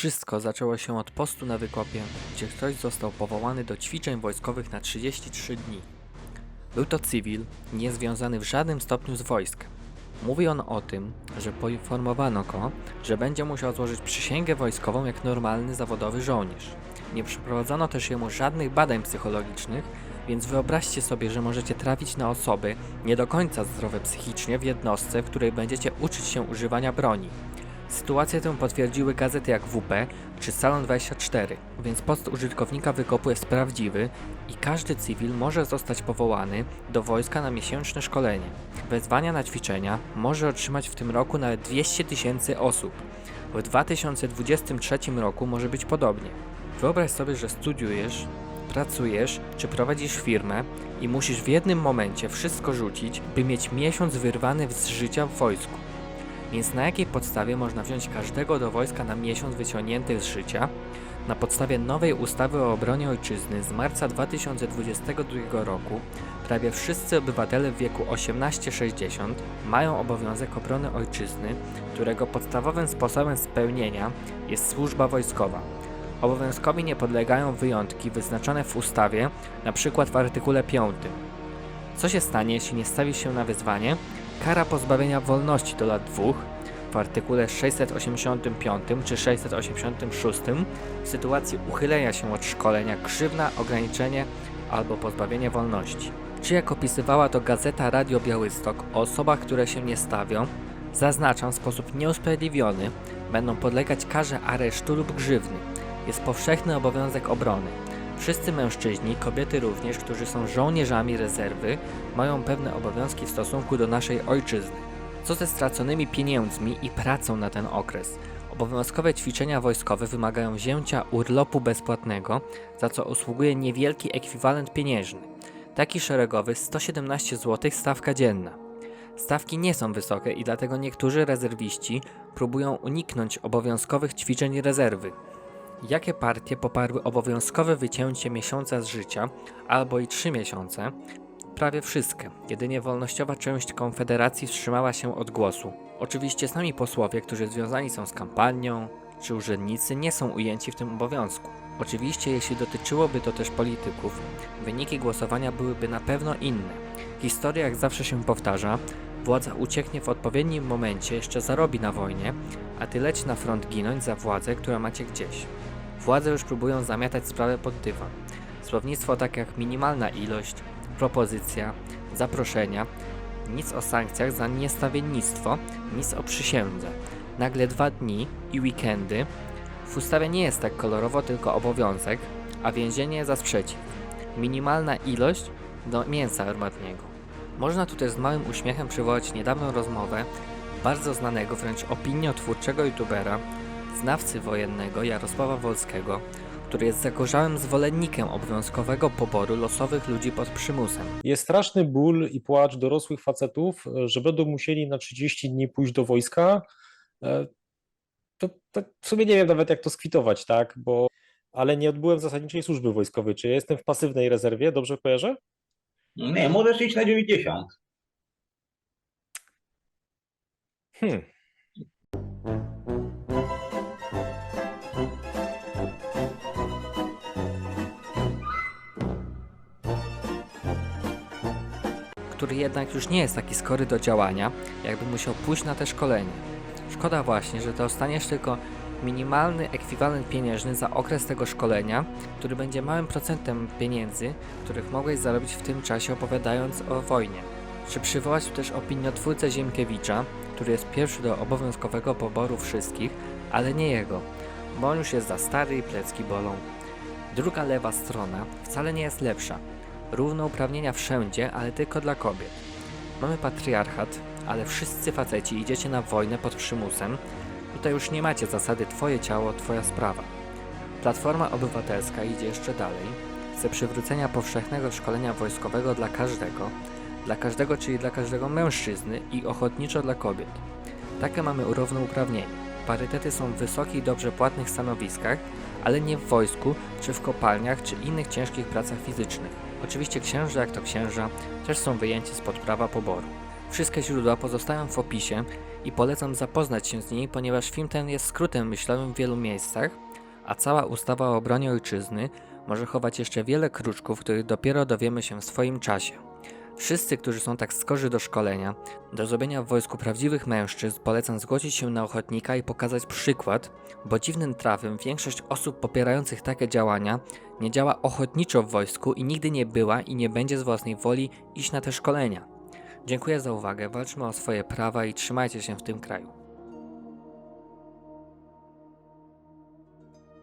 Wszystko zaczęło się od postu na wykopie, gdzie ktoś został powołany do ćwiczeń wojskowych na 33 dni. Był to cywil, nie związany w żadnym stopniu z wojskiem. Mówi on o tym, że poinformowano go, że będzie musiał złożyć przysięgę wojskową jak normalny zawodowy żołnierz. Nie przeprowadzono też jemu żadnych badań psychologicznych, więc wyobraźcie sobie, że możecie trafić na osoby nie do końca zdrowe psychicznie w jednostce, w której będziecie uczyć się używania broni. Sytuację tę potwierdziły gazety jak WP czy Salon 24, więc post użytkownika wykopu jest prawdziwy i każdy cywil może zostać powołany do wojska na miesięczne szkolenie. Wezwania na ćwiczenia może otrzymać w tym roku nawet 200 tysięcy osób. W 2023 roku może być podobnie. Wyobraź sobie, że studiujesz, pracujesz czy prowadzisz firmę i musisz w jednym momencie wszystko rzucić, by mieć miesiąc wyrwany z życia w wojsku. Więc na jakiej podstawie można wziąć każdego do wojska na miesiąc wyciągnięty z życia? Na podstawie nowej ustawy o obronie ojczyzny z marca 2022 roku prawie wszyscy obywatele w wieku 18-60 mają obowiązek obrony ojczyzny, którego podstawowym sposobem spełnienia jest służba wojskowa. Obowiązkowi nie podlegają wyjątki wyznaczone w ustawie, np. w artykule 5. Co się stanie, jeśli nie stawisz się na wyzwanie? Kara pozbawienia wolności do lat dwóch w artykule 685 czy 686 w sytuacji uchylenia się od szkolenia grzywna, ograniczenie albo pozbawienie wolności. Czy jak opisywała to gazeta Radio Białystok o osobach, które się nie stawią, zaznaczam w sposób nieusprawiedliwiony, będą podlegać karze aresztu lub grzywny. Jest powszechny obowiązek obrony. Wszyscy mężczyźni, kobiety również, którzy są żołnierzami rezerwy, mają pewne obowiązki w stosunku do naszej ojczyzny. Co ze straconymi pieniędzmi i pracą na ten okres? Obowiązkowe ćwiczenia wojskowe wymagają wzięcia urlopu bezpłatnego, za co usługuje niewielki ekwiwalent pieniężny. Taki szeregowy 117 zł stawka dzienna. Stawki nie są wysokie i dlatego niektórzy rezerwiści próbują uniknąć obowiązkowych ćwiczeń rezerwy. Jakie partie poparły obowiązkowe wycięcie miesiąca z życia, albo i trzy miesiące? Prawie wszystkie. Jedynie wolnościowa część Konfederacji wstrzymała się od głosu. Oczywiście sami posłowie, którzy związani są z kampanią, czy urzędnicy nie są ujęci w tym obowiązku. Oczywiście, jeśli dotyczyłoby to też polityków, wyniki głosowania byłyby na pewno inne. Historia jak zawsze się powtarza, władza ucieknie w odpowiednim momencie, jeszcze zarobi na wojnie, a ty leć na front ginąć za władzę, która macie gdzieś. Władze już próbują zamiatać sprawę pod dywan. Słownictwo tak jak minimalna ilość, propozycja, zaproszenia, nic o sankcjach za niestawiennictwo, nic o przysiędze. Nagle dwa dni i weekendy. W ustawie nie jest tak kolorowo, tylko obowiązek, a więzienie za sprzeciw. Minimalna ilość do mięsa armatniego. Można tu też z małym uśmiechem przywołać niedawną rozmowę bardzo znanego wręcz opiniotwórczego youtubera, znawcy wojennego Jarosława Wolskiego, który jest zagorzałym zwolennikiem obowiązkowego poboru losowych ludzi pod przymusem. Jest straszny ból i płacz dorosłych facetów, że będą musieli na 30 dni pójść do wojska. E, To, to w sumie nie wiem nawet jak to skwitować, tak? Bo, ale nie odbyłem zasadniczej służby wojskowej. Czy ja jestem w pasywnej rezerwie? Dobrze kojarzę? Nie, możesz iść na 90. Hmm. Który jednak już nie jest taki skory do działania, jakby musiał pójść na te szkolenie. Szkoda właśnie, że dostaniesz tylko minimalny ekwiwalent pieniężny za okres tego szkolenia, który będzie małym procentem pieniędzy, których mogłeś zarobić w tym czasie opowiadając o wojnie. Czy przywołać też opiniotwórcę Ziemkiewicza, który jest pierwszy do obowiązkowego poboru wszystkich, ale nie jego, bo on już jest za stary i plecki bolą. Druga lewa strona wcale nie jest lepsza. Równouprawnienia wszędzie, ale tylko dla kobiet. Mamy patriarchat, ale wszyscy faceci idziecie na wojnę pod przymusem. Tutaj już nie macie zasady twoje ciało, twoja sprawa. Platforma Obywatelska idzie jeszcze dalej. Chce przywrócenia powszechnego szkolenia wojskowego dla każdego, dla każdego, czyli dla każdego mężczyzny i ochotniczo dla kobiet. Takie mamy równouprawnienie. Parytety są w wysokich, i dobrze płatnych stanowiskach, ale nie w wojsku, czy w kopalniach, czy innych ciężkich pracach fizycznych. Oczywiście księża, jak to księża, też są wyjęci spod prawa poboru. Wszystkie źródła pozostają w opisie i polecam zapoznać się z niej, ponieważ film ten jest skrótem myślowym w wielu miejscach, a cała ustawa o obronie ojczyzny może chować jeszcze wiele kruczków, których dopiero dowiemy się w swoim czasie. Wszyscy, którzy są tak skorzy do szkolenia, do zrobienia w wojsku prawdziwych mężczyzn, polecam zgłosić się na ochotnika i pokazać przykład, bo dziwnym trafem większość osób popierających takie działania nie działa ochotniczo w wojsku i nigdy nie była i nie będzie z własnej woli iść na te szkolenia. Dziękuję za uwagę, walczmy o swoje prawa i trzymajcie się w tym kraju.